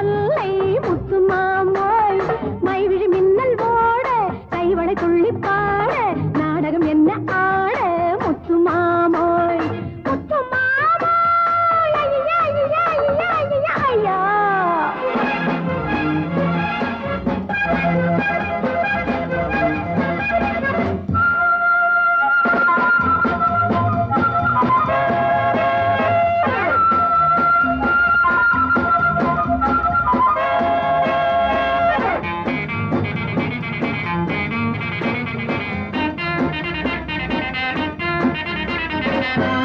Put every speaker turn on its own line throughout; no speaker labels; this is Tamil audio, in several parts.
கொல்லை முத்துமாமோய் மைவிழி மின்னல் ஓட கைவளை துள்ளி பாட நாடகம் என்ன ஆட Yeah.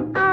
Bye.